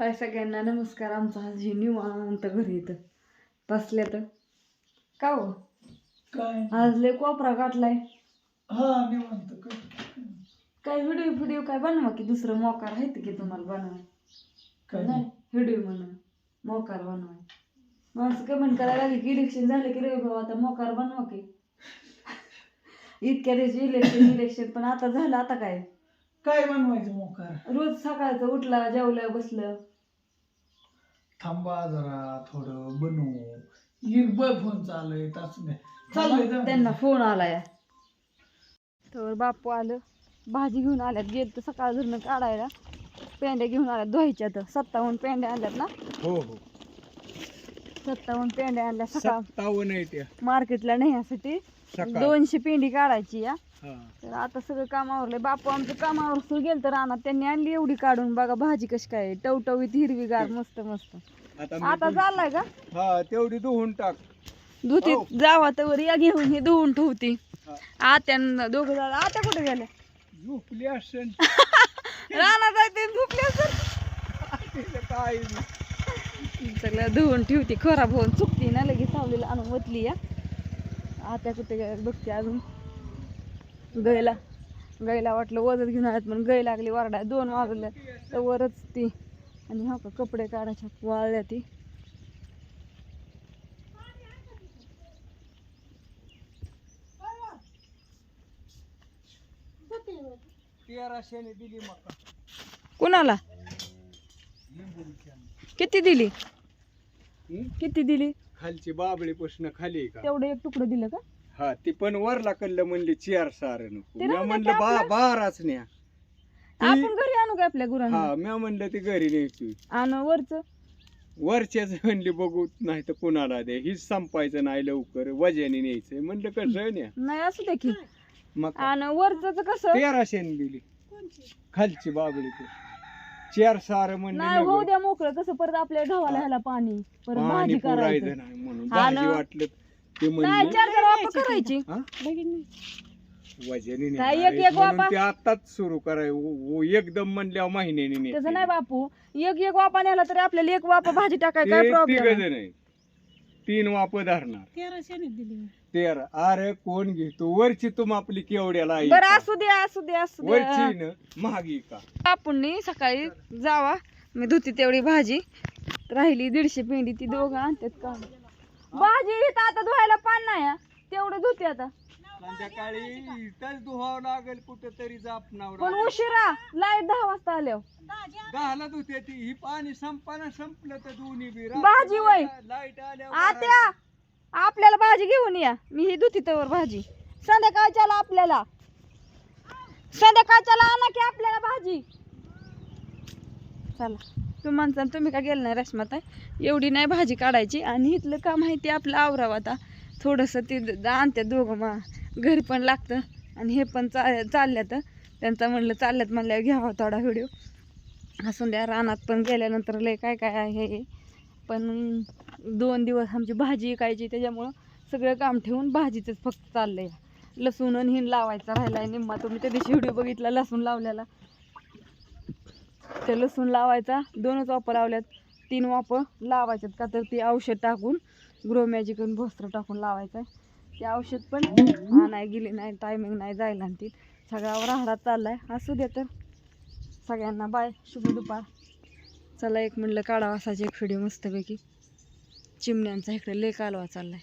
हाय सगळ्यांना नमस्कार. आमचा आज हे निवांत घरी येतं बसल्या तर. का हो? काय? आज लय कोपरा गाठलाय. हा निवांत. काय? काय व्हिडिओ व्हिडिओ काय बनवा की दुसरं मोकार आहे की तुम्हाला बनवाय काय? नाही व्हिडिओ म्हणून मोकार बनवाय माणसं कमेंट करायला लागली की इलेक्शन झालं की रे भाऊ आता मोकार बनवा की. इतक्या दिवशी इलेक्शन इलेक्शन पण आता झालं आता काय? काय बनवायचं मोकार? रोज सकाळचं उठला जेवलं बसलं. थांबा जरा थोडं बनवू. इरबळ फोन चालू आहे असं नाही. चाललंय. त्यांना फोन आलाय. तर बापू आलं. भाजी घेऊन आल्यात. गेल तर सकाळ धरणं काढायला. पेंड्या घेऊन आल्यात धुवायच्या तर. सत्तावन्न पेंड्या आणल्यात ना? हो हो. सत्तावन्न पेंड्या आणल्या सकाळ. सत्तावन्न आहे त्या मार्केटला नेण्यासाठी. सकाळ. दोनशे पेंडी काढायची या. हा. तर आता सगळं काम आवरलंय. बापू आमचं कामावर सुरू गेलं तर रानात. त्यांनी आणली एवढी काढून. बघा भाजी कशी काय आहे. टवटवीत हिरवीगार मस्त मस्त. आता मी आता चाललाय का? हा तेवढी धुवून टाक. धुती. हो. जावा तर या घेऊन हे धुवून ठेवती. हा. आत्या दोघं झालं. आत्या कुठे गेल्या? झोपली असेल. रानात आहे ते झोपले असेल. तिला काय नाही. सगळं धुवून ठेवते. खराब होऊन चुकती ना लगेच सावलीला आणून ओतली या. आता कुठे बघते अजून. गैला गैला वाटलं वजत घेऊन आल्यात पण गै लागली वरडा दोन वाजल्या. तर वरच ती. आणि हा का कपडे काढायच्या वाळल्या ती. तेराशेने दिली मका. कुणाला? किती दिली? किती दिली? खालची बाबळी पासून खाली आहे का? तेवढं एक तुकडं दिलं का? हा ती पण वरला कल्ल म्हणली चार सार नको. मी म्हणलं बा बाराच न्या. आपण घरी आणू का आपल्या गुरांना? हा मी म्हणलं ती घरी न्यायची. आणू वरच? वरच्याच म्हणली बघू नाही तर कुणाला दे हीच संपायचं नाही लवकर वजाने न्यायचं म्हणलं कसं न्या? नाही असू दे की. मग आणि वरच कसं? तेराशेने दिली. खालची बाबळी ती. चार सार म्हणले नाही नको. होऊ द्या मोकळं कसं परत आपल्या गव्हाला ह्याला पाणी परत पाणी भाजी करायचं. नाही म्हणून भाजी ना. वाटलं. ते नाही म्हणलं चार चार वापस करायची. हा? वजनी काय नेणार एक- एक वापा? ते आताच सुरू कराय व- व- एकदम म्हणल्यावर महिन्याने. तसं नाही बापू. एक एक वापा नेला तरी आपल्याला एक वापा भाजी टाकाय काय ते प्रॉब्लेम तिघजण आहे? तीन वाप धरणार. तेरा अरे कोण घेतो? वरची तुम आपली केवढ्याला आहे बरं का? असू दे असू दे असू दे. वरची न महागी का? बापूंनी सकाळी जावा. मी धुती तेवढी भाजी. राहिली दीडशे पेंडी ती दोघं आणतात का? भाजी इथं आता धुवायला पान नाही हा. तेवढं धुते आता. संध्याकाळी इथंच धुवावं लागेल कुठं तरी जापणावर पण उशिरा लाइट दहा वाजता आल्यावर. दहाला धुते ती ही पाणी संपाना संपलं तर दोन्ही बी भाजी वय. लाइट आत्या आपल्याला भाजी घेऊन या. मी ही धुती तवर भाजी. संध्याकाळच्याला आपल्याला. संध्याकाळच्याला आणा की आपल्याला भाजी. चला. तू म्हणता तुम्ही का गेलं नाही रश्मात एवढी नाही भाजी काढायची आणि इथलं काम आहे ते आपलं आवरावं आता? थोडंसं ते द- आणतात दोघं मा घरी पण लागतं आणि हे पण चा चालल्यात. त्यांचं म्हणलं चालल्यात म्हणल्यावर घ्यावा थोडा व्हिडिओ. असून द्या रानात पण गेल्यानंतर लय काय काय आहे हे. पण दोन दिवस आमची भाजी विकायची त्याच्यामुळं सगळं काम ठेवून भाजीचंच फक्त चाललं आहे लसूण आणि हिन लावायचा आहे निम्मा तुम्ही त्या दिवशी व्हिडिओ बघितला लसूण लावलेला. ते लसूण लावायचा. दोनच वापर लावल्यात. तीन वापर लावायच्यात का तर ती औषध टाकून ग्रो मॅजिक आणि भोस्त्र टाकून लावायचं ते औषध पण नाही गेली नाही टायमिंग नाही जायला आणि ती सगळ्यावर राहडा चाललाय. असू दे तर. सगळ्यांना बाय शुभ दुपार. चला एक म्हणलं काढावा असाच एक व्हिडिओ मस्तपैकी चिमण्यांचा इकडे ले कालवा चाललाय.